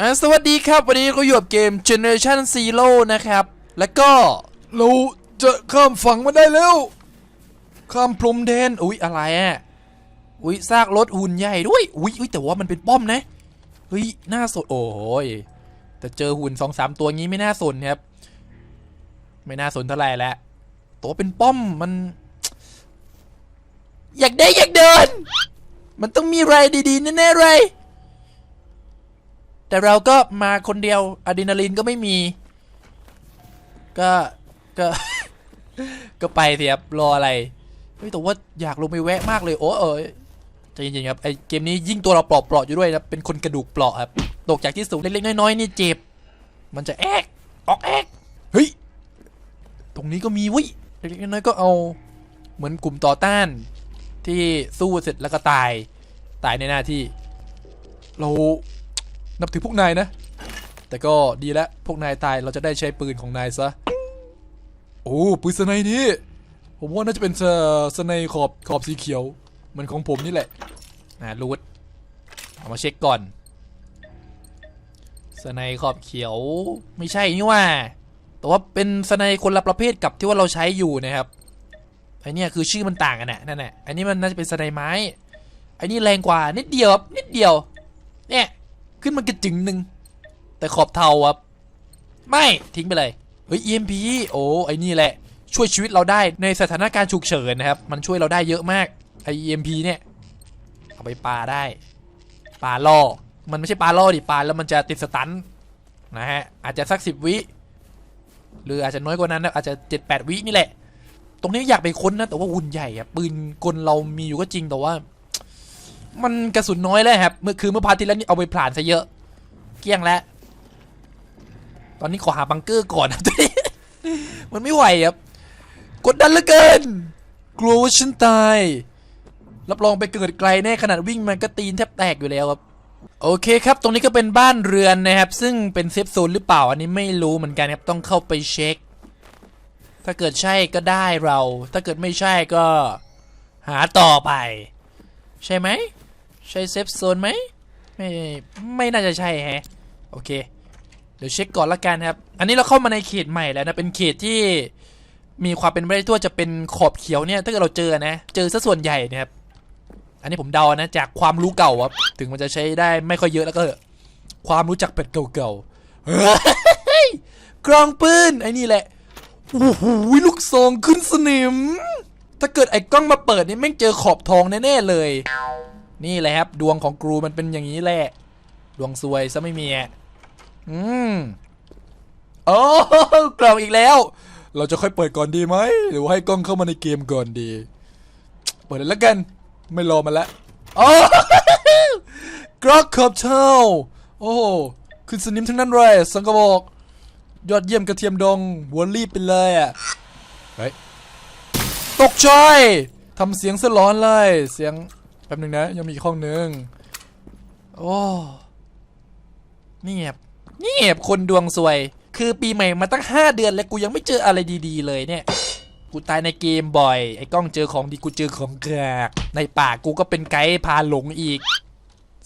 อ่าสวัสดีครับ วันนี้เราอยู่กับเกม Generation Zero นะครับ แล้วก็เราจะข้ามฝั่งมาได้แล้ว ข้ามพรมแดนอุ๊ย อะไรอะ อุ๊ยซากรถหุ่นใหญ่ด้วย อุ๊ยอุ๊ยแต่ว่ามันเป็นป้อมนะ เฮ้ย น่าสน โอ้ย แต่เจอหุ่นสองสามตัวงี้ไม่น่าสนครับ ไม่น่าสนเท่าไหร่แล้วตัวเป็นป้อมมัน อยากได้อยากเดิน มันต้องมีอะไรดีๆแน่ๆเลย แต่เราก็มาคนเดียวอะดรีนาลีนก็ไม่มี ก็ก็ ก็ไปสิครับรออะไรเฮ้ยแต่ว่าอยากลงไปแวะมากเลยโอ้เอยใจเย็นๆครับไอเกมนี้ยิ่งตัวเราเปราะๆอยู่ด้วยนะเป็นคนกระดูกเปราะครับตกจากที่สูงเล็กๆน้อยๆนี่เจ็บ มันจะแอกออกแอกเฮ้ยตรงนี้ก็มีวิเล็กๆน้อยๆก็เอา เหมือนกลุ่มต่อต้าน ที่สู้เสร็จแล้วก็ตาย ตายในหน้าที่ เรา นับถือพวกนายนะ แต่ก็ดีแล้วพวกนายตายเราจะได้ใช้ปืนของนายซะ โอ้ปืนสไนนี้ผมว่าน่าจะเป็นสไนขอบขอบสีเขียวเหมือนของผมนี่แหละอ่ารูดเอามาเช็คก่อนสไนขอบเขียวไม่ใช่นี่ว่า แต่ว่าเป็นสไนคนละประเภทกับที่ว่าเราใช้อยู่นะครับไอเนี่ยคือชื่อมันต่างกันน่ะนั่นแหละอันนี้มันน่าจะเป็นสไนไม้ไอนี้แรงกว่านิดเดียวนิดเดียว เนี่ย ขึ้นมากระจึงหนึ่งแต่ขอบเทาครับ ไม่ทิ้งไปเลย เฮ้ย EMP โอ้ไอ้นี่แหละ ช่วยชีวิตเราได้ในสถานการณ์ฉุกเฉินนะครับ มันช่วยเราได้เยอะมากไอ EMP เนี่ย เอาไปปลาได้ปลาล่อ มันไม่ใช่ปลาล่อดิปลาแล้วมันจะติดสตันนะฮะอาจจะสักสิบวิหรืออาจจะน้อยกว่านั้นนะอาจจะเจ็ดแปดวินี่แหละ ตรงนี้อยากไปค้นนะแต่ว่าหุ่นใหญ่อะปืนกลเรามีอยู่ก็จริงแต่ว่า มันกระสุนน้อยแล้วครับเมื่อคือเมื่อพาร์ทที่แล้วนี่เอาไปผลานซะเยอะ เกลี้ยงแล้ว ตอนนี้ขอหาบังเกอร์ก่อนนะมันไม่ไหวครับ กดดันเหลือเกิน กลัวว่าฉันตาย รับรองไปเกิดไกลแน่ขนาดวิ่งมันก็ตีนแทบแตกอยู่แล้วครับ โอเคครับ ตรงนี้ก็เป็นบ้านเรือนนะครับ ซึ่งเป็นเซฟโซนหรือเปล่า อันนี้ไม่รู้เหมือนกันครับ ต้องเข้าไปเช็ค ถ้าเกิดใช่ก็ได้เรา ถ้าเกิดไม่ใช่ก็ หาต่อไป ใช่ไหม ใช่เซฟโซนไหมไม่ไม่น่าจะใช่แฮะโอเค เดี๋ยวเช็คก่อนละกันครับ อันนี้เราเข้ามาในเขตใหม่แล้วนะ เป็นเขตที่มีความเป็นไปได้ทั่วจะเป็นขอบเขียวเนี่ย ถ้าเกิดเราเจอนะ เจอซะส่วนใหญ่เนะครับ อันนี้ผมเดานะจากความรู้เก่าครับ ถึงมันจะใช้ได้ไม่ค่อยเยอะแล้วก็เถอความรู้จักเป็ดเก่าๆกรองปืนไอ้นี่แหละ โอ้โหลูกซองขึ้นสนิม ถ้าเกิดไอ้กล้องมาเปิดนี่แม่งเจอขอบทองแน่ๆเลย นี่แหละครับ ดวงของกรูมันเป็นอย่างนี้แหละ ดวงซวยซะไม่มีอะอืมโอ้กล่องอีกแล้ว เราจะค่อยเปิดก่อนดีไหม หรือว่าให้กล้องเข้ามาในเกมก่อนดี เปิดเลยแล้วกัน ไม่รอมาแล้วโอ้กรอกขอบเท้าโอ้ขึ้นสนิมทั้งนั้นเลยสังกระบอก ยอดเยี่ยมกระเทียมดองหัวรีบไปเลยอะเฮ้ยตกใจทำเสียงสลอนเลย เสียงแป๊บนึงนะ ยังมีอีกห้องหนึ่งโอ้เงียบเงียบคนดวงซวย คือปีใหม่มาตั้ง 5 เดือนแล้วกูยังไม่เจออะไรดีๆเลยเนี่ย กูตายในเกมบ่อย ไอ้กล้องเจอของดีกูเจอของแกากในป่ากูก็เป็นไกด์พาหลงอีก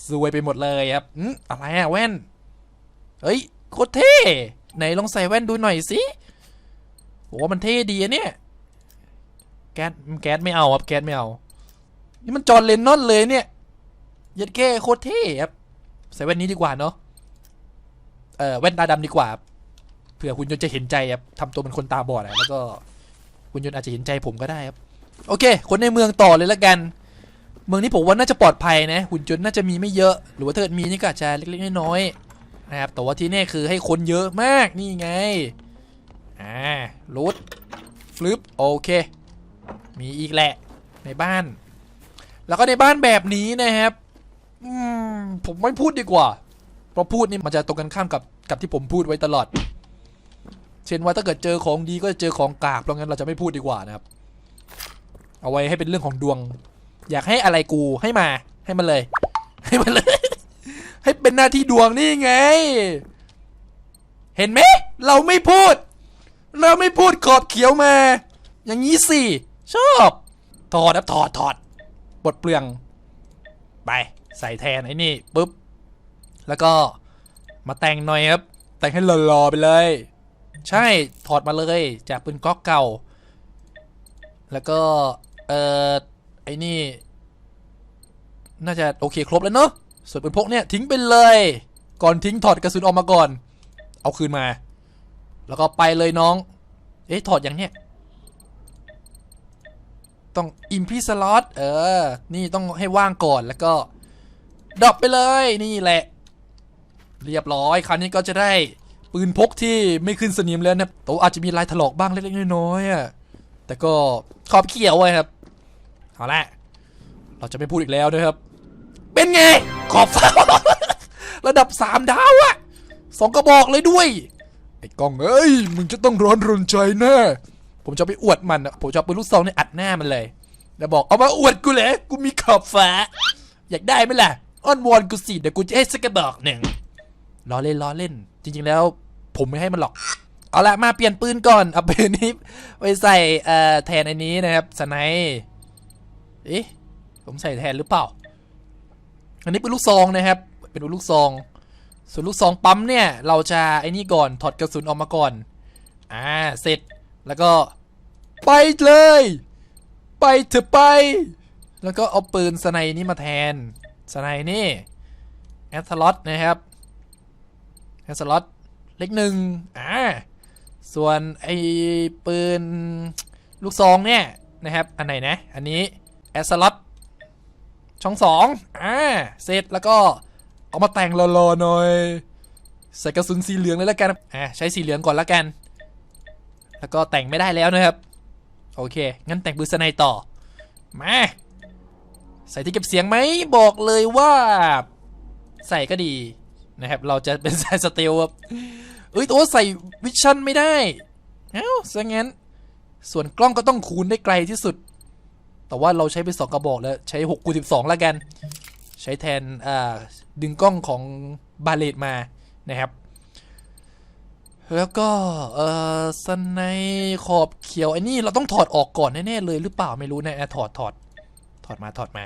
ซวยไปหมดเลยครับอืมอะไรอะแว่น เฮ้ยโคตรเท่ไหนลองใส่แว่นดูหน่อยสิบอกว่ามันเท่ดีอะเนี่ย แก๊สแก๊สไม่เอาครับแก๊สไม่เอา นี่มันจอร์นเลนนอนเลยเนี่ยยัดแก้โคตรเท่ครับใส่แว่นนี้ดีกว่าเนาะเออแว่นตาดำดีกว่า เผื่อคุณยนจะเห็นใจครับทำตัวเป็นคนตาบอดอะแล้วก็คุณยนอาจจะเห็นใจผมก็ได้ครับ โอเค คนในเมืองต่อเลยละกัน เมืองนี้ผมว่าน่าจะปลอดภัยนะหุ่นยนต์น่าจะมีไม่เยอะ หรือว่าถ้าเกิดมีนี่ก็อาจจะเล็กๆน้อยๆนะครับ แต่ว่าที่แน่คือให้คนเยอะมากนี่ไง อ่ารูดฟลิปโอเค มีอีกแหละในบ้าน แล้วก็ในบ้านแบบนี้นะครับผมไม่พูดดีกว่า เพราะพูดนี่มันจะตรงกันข้ามกับกับที่ผมพูดไว้ตลอด เช่นว่าถ้าเกิดเจอของดีก็จะเจอของกาก เพราะงั้นเราจะไม่พูดดีกว่านะครับ เอาไว้ให้เป็นเรื่องของดวง อยากให้อะไรกูให้มา ให้มันเลย ให้มันเลย ให้เป็นหน้าที่ดวงนี่ไง เห็นไหมเราไม่พูด เราไม่พูดขอบเขียวมา อย่างนี้สิชอบ ถอดครับถอดถอด บดเปลือง ไปใส่แทนไอ้นี่ปุ๊บ แล้วก็มาแต่งหน่อยครับ แต่งให้หล่อๆไปเลย ใช่ถอดมาเลยจากปืนก๊อกเก่า แล้วก็ เออไอ้นี่ น่าจะโอเคครบแล้วเนอะส่วนปืนพกเนี่ยทิ้งไปเลย ก่อนทิ้งถอดกระสุนออกมาก่อน เอาคืนมา แล้วก็ไปเลยน้อง เอ๊ะถอดอย่างเนี้ย ต้องอิมพีสล็อตเออ นี่ต้องให้ว่างก่อนแล้วก็ดรอปไปเลยนี่แหละ เรียบร้อยคราวนี้ก็จะได้ปืนพกที่ไม่ขึ้นสนิมแล้วนะแต่ว่าอาจจะมีลายถลอกบ้างเล็กๆน้อยๆอะแต่ก็ขอบเขียวไว้ครับเอาละเราจะไม่พูดอีกแล้วนะครับ เป็นไง ขอบฟ้าระดับสามดาวอะสองกระบอกเลยด้วย ไอ้กองเอ้ย มึงจะต้องร้อนรนใจแน่ ผมจะไปอวดมันอะผมจะเอาปืนลูกซองเนี่ยอัดหน้ามันเลย แล้วบอกเอามาอวดกูเลยกูมีขอบฟ้า อยากได้ไหมล่ะอ้อนวอนกูสิเดี๋ยวกูจะให้สักกระบอกหนึ่งล้อเล่นล้อเล่น จริง ๆ แล้ว ผมไม่ให้มันหรอก เอาละมาเปลี่ยนปืนก่อนเอาปืนนี้ไปใส่เอ่อแทนอันนี้นะครับสไนป์เอ๊ะผมใส่แทนหรือเปล่า อันนี้เป็นลูกซองนะครับ เป็นลูกซองส่วนลูกซองปั๊มเนี่ย เราจะไอ้นี่ก่อนถอดกระสุนออกมาก่อน อ่า เสร็จ แล้วก็ ไปเลย ไปเถอะไป แล้วก็เอาปืนสไนนี้มาแทนสไนนี่แอสลอตนะครับแอสลอตเล็กหนึ่งอ่าส่วนไอ้ปืนลูกซองเนี่ยนะครับ อันไหนนะ อันนี้แอสลอตช่องสองอ่าเสร็จแล้วก็เอามาแต่งรอๆหน่อย ใส่กระสุนสีเหลืองเลยแล้วกันอ่าใช้สีเหลืองก่อนแล้วกัน แล้วก็แต่งไม่ได้แล้วนะครับ โอเค งั้นแต่งปืนสไนต่อ มา ใส่ที่เก็บเสียงไหม บอกเลยว่า ใส่ก็ดีนะครับ เราจะเป็นสายสเตลครับเอ้ยแตัวาใส่วิชั่นไม่ได้ เอ้าซะงั้น ส่วนกล้องก็ต้องคูณได้ไกลที่สุด แต่ว่าเราใช้ไปสองกระบอกแล้ว ใช้6คูณ12แล้วกัน ใช้แทน อ่า ดึงกล้องของบาเลตมานะครับ แล้วก็ เออสไนขอบเขียวไอ้นี่เราต้องถอดออกก่อนแน่ๆเลยหรือเปล่าไม่รู้นะอ่ถอดถอด ถอดมาถอดมา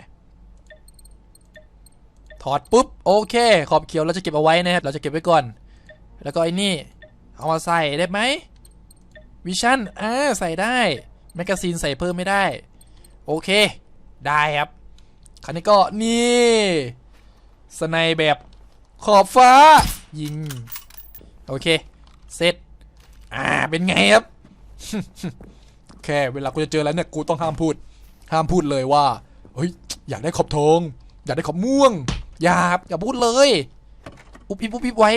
ถอดปุ๊บโอเค ขอบเขียวเราจะเก็บเอาไว้นะครับเราจะเก็บไว้ก่อน แล้วก็ไอ้นี่ เอามาใส่ได้ไหมวิชั่นอ่าใส่ได้แมกกาซีนใส่เพิ่มไม่ได้ โอเค ได้ครับ คราวนี้ก็นี่สไนแบบขอบฟ้ายิง โอเค เสร็จ อ่า เป็นไงครับ แค่เวลากูจะเจอแล้วเนี่ย กูต้องห้ามพูด ห้ามพูดเลยว่า เฮ้ย อยากได้ขอบทอง อยากได้ขอบม่วง อย่า อย่าพูดเลย อุบอิบอุบอิบไว้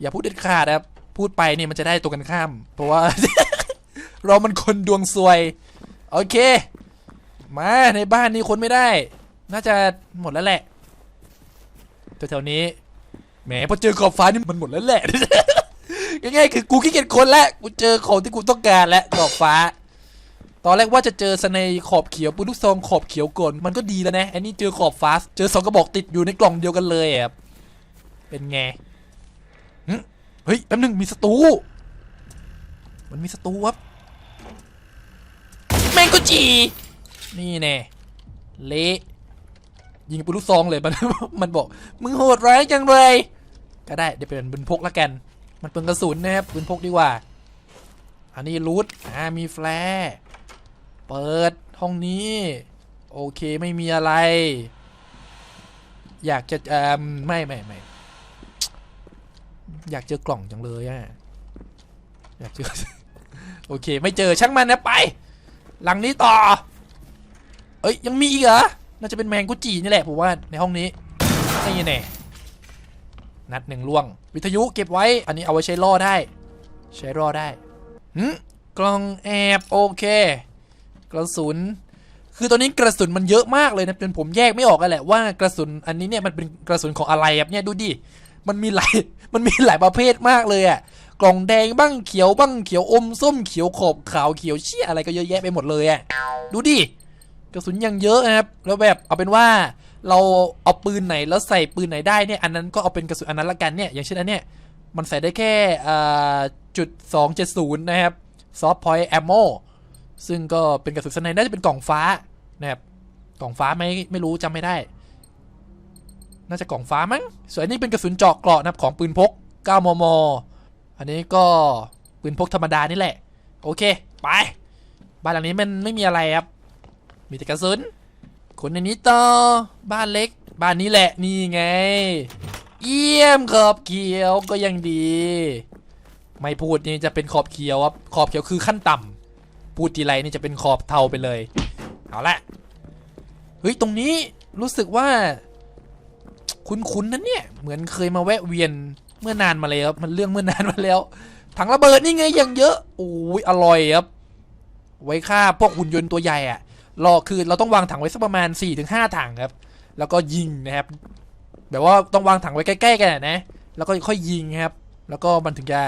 อย่าพูดเด็ดขาดครับ พูดไปเนี่ยมันจะได้ตัวกันข้าม เพราะว่า เรามันคนดวงซวย โอเค มาในบ้านนี้คนไม่ได้ น่าจะหมดแล้วแหละแถวๆนี้แหมพอเจอขอบฟ้านี่มันหมดแล้วแหละ ง่ายๆคือกูขี้เกียจคนแล้วกูเจอของที่กูต้องการแล้วขอบฟ้า ตอนแรกว่าจะเจอสในขอบเขียวปืนลูกซองขอบเขียวก่อนมันก็ดีแล้วนะอันนี้เจอขอบฟ้าเจอสองกระบอกติดอยู่ในกล่องเดียวกันเลยอะครับเป็นไงหึเฮ้ยแป๊บนึงมีศัตรูมันมีศัตรูครับแมงกุจีนี่แน่เละยิงปืนลูกซองเลยมัน มันบอก มึงโหดร้ายจังเลย ก็ได้เดี๋ยวเป็นปืนพกแล้วกัน มันเป็นกระสุนนะครับปืนพกดีกว่า อันนี้รูทอ่ามีแฟลร์เปิดห้องนี้ โอเคไม่มีอะไร อยากจะเอ่อไม่ไม่ไม่อยากเจอกล่องจังเลยอะอยากเจอโอเค ไม่เจอช่างมันนะไป หลังนี้ต่อ เอ้ยยังมีอีกเหรอน่าจะเป็นแมงกุจีนี่แหละผมว่าในห้องนี้นี่แน่ นัดหนึ่งล่วง วิทยุเก็บไว้ อันนี้เอาไว้ใช้ล่อได้ ใช้ล่อได้หืมกล่องแอบโอเค กระสุน คือตอนนี้กระสุนมันเยอะมากเลยนะเป็นผมแยกไม่ออกกันแหละว่ากระสุนอันนี้เนี่ยมันเป็นกระสุนของอะไรครับเนี่ยดูดิ มันมีหลาย มันมีหลายประเภทมากเลยอะกล่องแดงบ้างเขียวบ้างเขียวอมส้มเขียวขอบขาวเขียวเชี่ยอะไรก็เยอะแยะไปหมดเลยอะดูดิกระสุนยังเยอะนะครับ แล้วแบบเอาเป็นว่า เราเอาปืนไหนแล้วใส่ปืนไหนได้เนี่ยอันนั้นก็เอาเป็นกระสุนอันนั้นละกันเนี่ยอย่างเช่นอันเนี้ยมันใส่ได้แค่อ่าจุดสองเจ็ดศูนย์นะครับซอฟต์พอยต์แอมโมซึ่งก็เป็นกระสุนสไนน่าจะเป็นกล่องฟ้านะครับกล่องฟ้าไหมไม่รู้จำไม่ได้ น่าจะกล่องฟ้ามั้งส่วนอันนี้เป็นกระสุนเจาะเกราะนะครับของปืนพก 9 มม อันนี้ก็ปืนพกธรรมดานี่แหละ โอเค ไป บ้านหลังนี้มันไม่มีอะไรครับ มีแต่กระสุน คนในนี้ต่อ บ้านเล็ก บ้านนี้แหละนี่ไง เยี่ยมขอบเขียวก็ยังดี ไม่พูดนี่จะเป็นขอบเขียวครับขอบเขียวคือขั้นต่ำพูดทีไรนี่จะเป็นขอบเทาไปเลย เอาละเฮ้ยตรงนี้รู้สึกว่า คุ้นๆนั้นเนี่ย เหมือนเคยมาแวะเวียนเมื่อนานมาแล้วมันเรื่องเมื่อนานมาแล้วถังระเบิดนี่ไงอยังเยอะโอ้ยอร่อยครับ ไว้ฆ่าพวกหุ่นยนต์ตัวใหญ่อะ รอคือเราต้องวางถังไว้สักประมาณ4-5ถังครับ แล้วก็ยิงนะครับ แบบว่าต้องวางถังไว้ใกล้ๆกันนะ แล้วก็ค่อยยิงครับ แล้วก็มันถึงจะ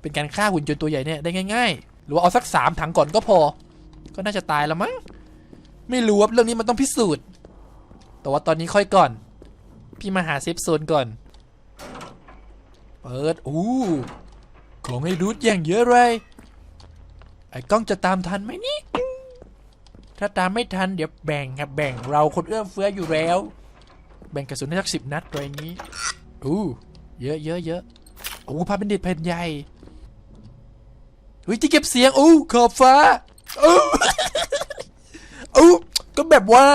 เป็นการฆ่าหุ่นยนต์ตัวใหญ่เนี่ยได้ง่ายๆ หรือว่าเอาสักสามถังก่อนก็พอ ก็น่าจะตายแล้วมั้ง ไม่รู้ครับเรื่องนี้มันต้องพิสูจน์ แต่ว่าตอนนี้ค่อยก่อน พี่มาหาเซฟโซนก่อน เปิด อู้ ของให้รูดอย่างเยอะเลย ไอ้กล้องจะตามทันไหมนี่ ถ้าตามไม่ทันเดี๋ยวแบ่งครับแบ่งเราคนเอื้อเฟื้ออยู่แล้ว แบ่งกระสุนให้สักสิบนัดอะไรอย่างนี้อู้เยอะเยอะเยอะโอ้พาเป็นเด็ดแผ่นใหญ่เฮ้ยที่เก็บเสียงอู้ขอบฟ้าอู้อู้ก็แบบว่า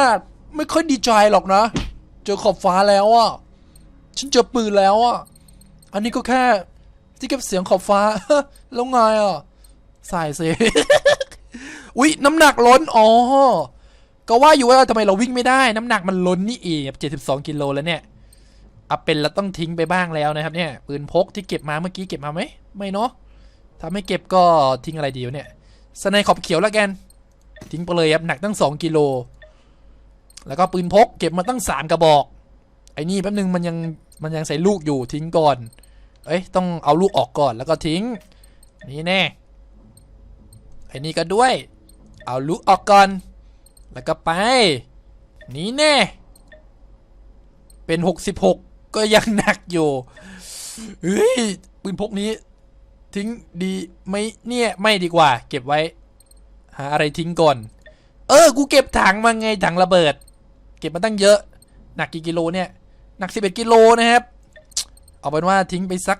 ไม่ค่อยดีใจหรอกนะ เจอขอบฟ้าแล้วอะฉันเจอปืนแล้วอะอันนี้ก็แค่ที่เก็บเสียงขอบฟ้าแล้วไงอะใส่สิ อุ๊ยน้ำหนักล้นอ๋อก็ว่าอยู่ว่าทำไมเราวิ่งไม่ได้ น้ำหนักมันล้นนี่เอง72กิโลแล้วเนี่ยเอาเป็นแล้วต้องทิ้งไปบ้างแล้วนะครับเนี่ยปืนพกที่เก็บมาเมื่อกี้เก็บมาไหมไม่เนาะถ้าไม่เก็บก็ทิ้งอะไรดีวะเนี่ยสไนขอบเขียวแล้วกันทิ้งไปเลยครับหนักตั้ง 2 กิโล แล้วก็ปืนพกเก็บมาตั้ง 3 กระบอก ไอ้นี่แป๊บนึงมันยังมันยังใส่ลูกอยู่ทิ้งก่อน เอ้ยต้องเอาลูกออกก่อนแล้วก็ทิ้ง นี่แน่ ไอ้นี่ก็ด้วย เอาลูกออกก่อน แล้วก็ไป นี่แน่ เป็น 66 ก็ยังหนักอยู่ เฮ้ยปืนพกนี้ ทิ้งดีไหมเนี่ยไม่ดีกว่า เก็บไว้ หาอะไรทิ้งก่อน เออ กูเก็บถังมาไงถังระเบิด เก็บมาตั้งเยอะ หนักกี่กิโลเนี่ย หนัก 11 กิโลนะครับ เอาเป็นว่าทิ้งไปสัก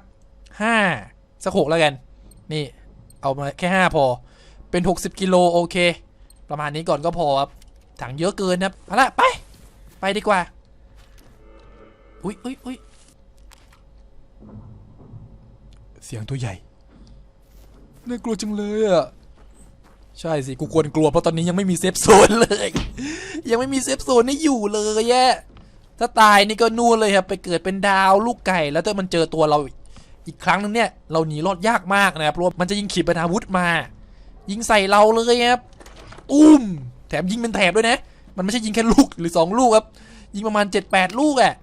5 สัก 6 แล้วกัน นี่ เอามาแค่ 5 พอ เป็น 60 กิโลโอเค ประมาณนี้ก่อนก็พอครับ ถังเยอะเกินนะเอาละไป ไปดีกว่า อุ๊ยอุ๊ยอุ๊ยเสียงตัวใหญ่ น่ากลัวจังเลยอะ ใช่สิ กูควรกลัวเพราะตอนนี้ยังไม่มีเซฟโซนเลย ยังไม่มีเซฟโซนให้อยู่เลยแย่ถ้าตายนี่ก็นู่นเลยครับไปเกิดเป็นดาวลูกไก่ แล้วถ้ามันเจอตัวเราอีกครั้งนึงเนี่ย เราหนีรอดยากมากนะครับเพราะว่ามันจะยิงขีปนาวุธมา ยิงใส่เราเลยครับอุ้ม แถมยิงเป็นแถบด้วยนะ มันไม่ใช่ยิงแค่ลูกหรือ 2 ลูกครับ ยิงประมาณ 7-8 ลูกอะ่ะ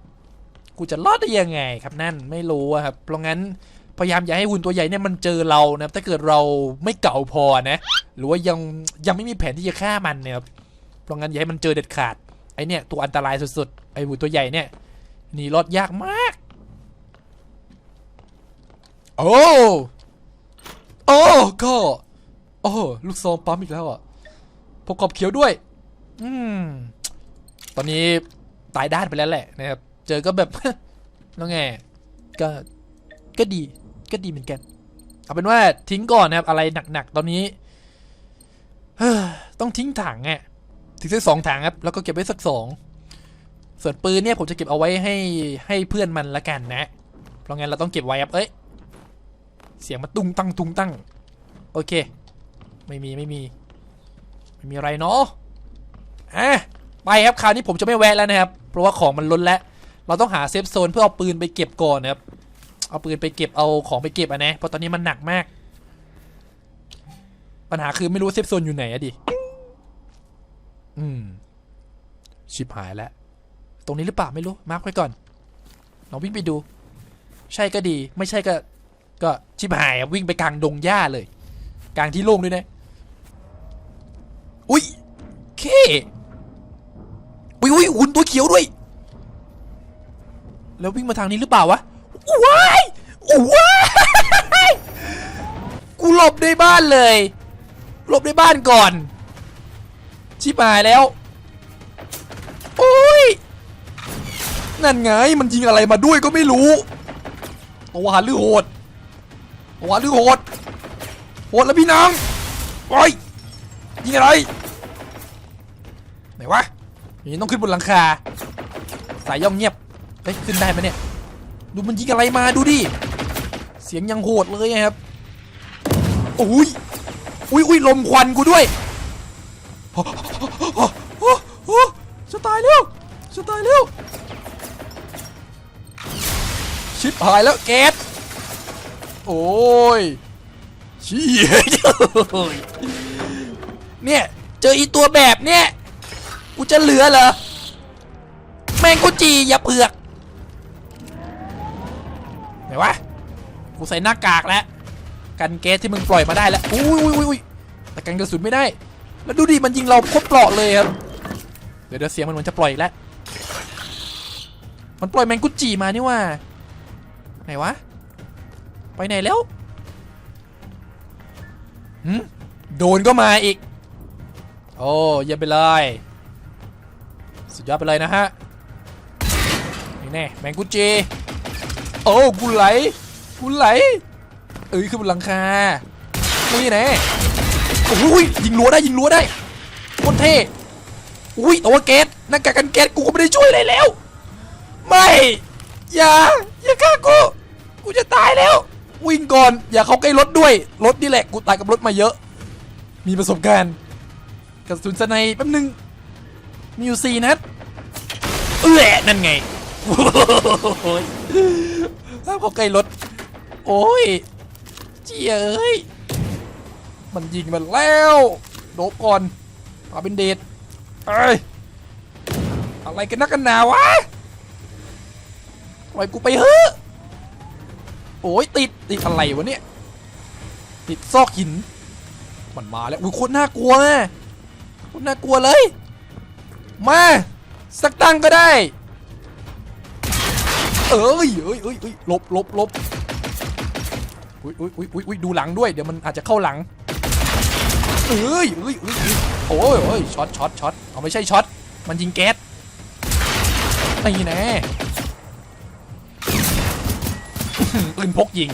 กูจะรอดได้ยังไงครับนั่นไม่รู้ครับเพราะงั้นพยายามอย่าให้หุ่นตัวใหญ่เนี่ยมันเจอเรานะถ้าเกิดเราไม่เก่าพอนะ หรือว่ายังยังไม่มีแผนที่จะฆ่ามันเนี่ยครับเพราะงั้นอย่าให้มันเจอเด็ดขาดไอเนี่ยตัวอันตรายสุดๆไอหุ่นตัวใหญ่เนี่ยหนีรอดยากมาก โอ้โอ้ก็ โอ้ลูกซองปั๊มอีกแล้วอะพกขอบเขียวด้วย อืม ตอนนี้ตายด้านไปแล้วแหละนะครับ เจอก็แบบแล้วไง ก็ ก็ดี ก็ดีเหมือนกัน เอาเป็นว่าทิ้งก่อนนะครับ อะไรหนักๆ ตอนนี้ ต้องทิ้งถังอะทิ้งสักสองถังครับ แล้วก็เก็บไว้สักสอง ส่วนปืนเนี่ยผมจะเก็บเอาไว้ให้ให้เพื่อนมันละกันนะ เพราะงั้นเราต้องเก็บไว้ครับ เอ้ย เสียงมาตุ้งตั้งตุ้งตั้ง โอเค ไม่มีไม่มี ไม่มีอะไรเนาะอะไปครับคราวนี้ผมจะไม่แวะแล้วนะครับ เพราะว่าของมันล้นแล้ว เราต้องหาเซฟโซนเพื่อเอาปืนไปเก็บก่อนนะครับ เอาปืนไปเก็บเอาของไปเก็บอะนะ เพราะตอนนี้มันหนักมาก ปัญหาคือไม่รู้เซฟโซนอยู่ไหนอะดิ อืม ชิบหายแล้ว ตรงนี้หรือเปล่าไม่รู้ มาร์คไว้ก่อนลองวิ่งไปดู ใช่ก็ดี ไม่ใช่ก็ ก็ชิบหายวิ่งไปกลางดงหญ้าเลย กลางที่โล่งด้วยนะ อุ้ยเคอุ้ยอุ้ยหุ่นตัวเขียวด้วย แล้ววิ่งมาทางนี้หรือเปล่าวะว้ายว้ายกูหลบในบ้านเลยหลบในบ้านก่อน ชิบหายแล้ว โอ้ย นั่นไงมันยิงอะไรมาด้วยก็ไม่รู้ตัวหาหรือโหดตัวหาหรือโหดโหดแล้วพี่น้องโอ้ย ยิงอะไรไหนวะนี่ต้องขึ้นบนหลังคา สายย่องเงียบเฮ้ยขึ้นได้ไหมเนี่ย ดูมันยิงอะไรมาดูดิ เสียงยังโหดเลยครับโอ้ยอุ้ยอุ้ยลมควันกูด้วยโอ้โอ้โอ้จะตายแล้วจะตายแล้วชิบหายแล้วแก๊สโอ้ยชี้ เนี่ย เจออีตัวแบบเนี่ยกูจะเหลือเหรอแมงกุจีอย่าเผือกไหนวะกูใส่หน้ากากแล้วกันแก๊สที่มึงปล่อยมาได้แล้วอุ้ยอุ้ยอุ้ยแต่กันกระสุนไม่ได้ แล้วดูดิมันยิงเราโคตรเปราะเลยครับเดี๋ยวเดี๋ยวเสียงมันเหมือนจะปล่อยแล้วมันปล่อยแมงกุจีมานี่ว่าไหนวะไปไหนแล้วโดนก็มาอีก โอ้เยี่ยมไปเลย สุดยอดไปเลยนะฮะ นี่แน่แมงกุจีโอ้กูไหลกูไหล เอ้ยขึ้นบนหลังคานี่แน่โอ้ยยิงรัวได้ยิงรัวได้โคตรเท่อุ้ยตัวเกตหน้ากากกันเกตกูก็ไม่ได้ช่วยอะไรแล้ว ไม่ อย่า อย่าฆ่ากู กูจะตายแล้ว วิ่งก่อน อย่าเข้าใกล้รถด้วย รถนี่แหละ กูตายกับรถมาเยอะ มีประสบการณ์ กระสุนสไนแป๊บนึงมีอยู่สี่นัดเอื้อนั่นไงโอ้ยห้ามเข้าใกล้รถ โอ้ยเจียเอ้ย มันยิงมันแล้วโดบก่อนมาเป็นเดทเอ้ย อะไรกันนักกันหนาวะปล่อยกูไปเถอะโอ้ยติดติดอะไรวะเนี่ย ติดซอกหิน มันมาแล้วอุ้ยโคตรน่ากลัวนะโคตร น่ากลัวเลย มาสักตั้งก็ได้ เอ้ยเอ้ยเอ้ยเอ้ยลบลบลบอุ้ยอุ้ยอุ้ยอุ้ยอุ้ยดูหลังด้วยเดี๋ยวมันอาจจะเข้าหลังเอ้ยเอ้ยเอ้ยเอ้ยโอ้ยโอ้ยช็อตช็อตช็อตเอาไม่ใช่ช็อตมันยิงแก๊สนี่แน่ปืนพกยิง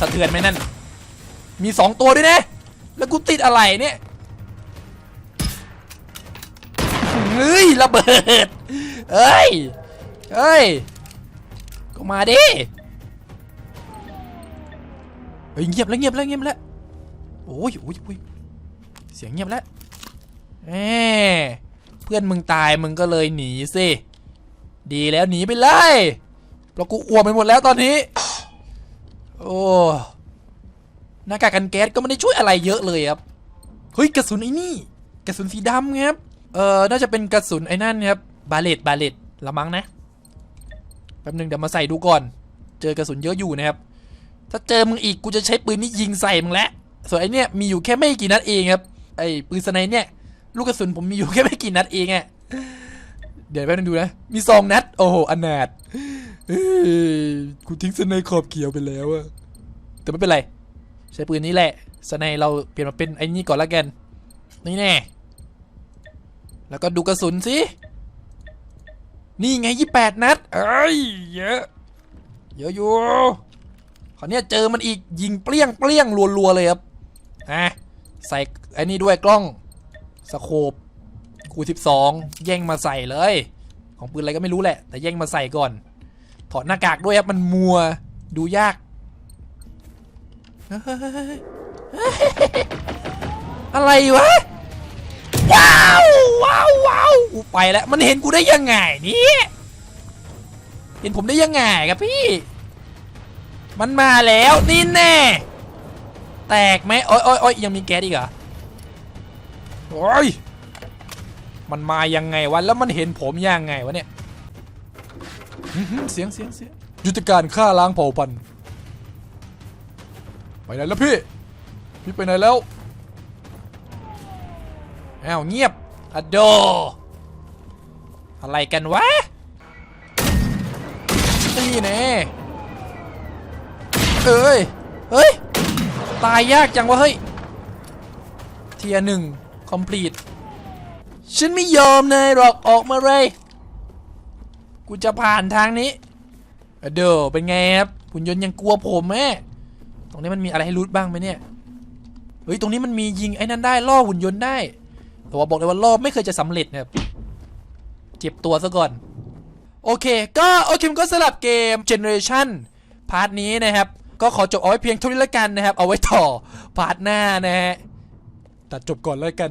สะเทือนไหมนั่นมีสองตัวด้วยนะแล้วกูติดอะไรเนี่ย เฮ้ยระเบิดเฮ้ยเฮ้ยก็มาดิเฮ้ยเงียบแล้วเงียบแล้วเงียบแล้วโอ้ยโอ้ยโอ้ยเสียงเงียบแล้วแหมเพื่อนมึงตายมึงก็เลยหนีสิดีแล้วหนีไปเลยเพราะกูอ้วมไปหมดแล้วตอนนี้ โอ้หน้ากากกันแก๊สก็ไม่ได้ช่วยอะไรเยอะเลยครับ เฮ้ยกระสุนไอ้นี่ กระสุนสีดำครับ เออน่าจะเป็นกระสุนไอ้นั่นครับ บาเลตบาเลตละมั้งนะ แป๊บหนึงเดี๋ยวมาใส่ดูก่อน เจอกระสุนเยอะอยู่นะครับ ถ้าเจอมึงอีกกูจะใช้ปืนนี้ยิงใส่มึงแล้ว ส่วนไอเนี้ยมีอยู่แค่ไม่กี่นัดเองครับ ไอ้ปืนสไนเนี่ย ลูกกระสุนผมมีอยู่แค่ไม่กี่นัดเองอะเดี๋ยวแป๊บนึงดูนะ มีสองนัด โอ้โห อนาถกูทิ้งสไนขอบเขียวไปแล้วอะแต่ไม่เป็นไร ใช้ปืนนี้แหละสไนเราเปลี่ยนมาเป็นไอ้นี่ก่อนละกัน นี่แน่ แล้วก็ดูกระสุนสิ นี่ไงยี่แปดนัด เอ้ยเยอะ เยอะอยู่คราวเนี้ยเจอมันอีกยิงเปรี้ยงเปรี้ยงรัวๆเลยครับอะใส่ไอ้นี่ด้วยกล้องสโคปคูสิบสองแย่งมาใส่เลย ของปืนอะไรก็ไม่รู้แหละ แต่แย่งมาใส่ก่อน ถอดหน้ากากด้วยครับมันมัวดูยาก อะไรวะ ว้าว กูไปแล้วมันเห็นกูได้ยังไงนี่เห็นผมได้ยังไงครับพี่ มันมาแล้วนี่แน่แตกไหมโอ้ยโอ้ยโอ้ยยังมีแก๊สอีกเหรอโอ้ยมันมายังไงวะแล้วมันเห็นผมยังไงวะเนี่ยเสียงเสียงเสียงยุทธการฆ่าล้างเผ่าพันธุ์ไปไหนแล้วพี่พี่ไปไหนแล้วอ้าวเงียบอะโด อะไรกันวะนี่แน่เอ้ย เฮ้ย ตายยากจังวะเฮ้ย เทียหนึ่ง complete ฉันไม่ยอมนายหรอกออกมาเลย กูจะผ่านทางนี้ เด้อเป็นไงครับหุ่นยนต์ยังกลัวผมแม่ตรงนี้มันมีอะไรให้รูดบ้างไหมเนี่ย เฮ้ย ตรงนี้มันมียิงไอ้นั่นได้ล่อหุ่นยนต์ได้ แต่ว่าบอกเลยว่าล่อไม่เคยจะสำเร็จนะครับ เจ็บตัวซะก่อน โอเค ก็โอเคมก็สลับเกม Generation พาร์ทนี้นะครับ ก็ขอจบเอาไว้เพียงเท่านี้ละกันนะครับ เอาไว้ต่อพาร์ทหน้านะฮะ ตัดจบก่อนเลยกัน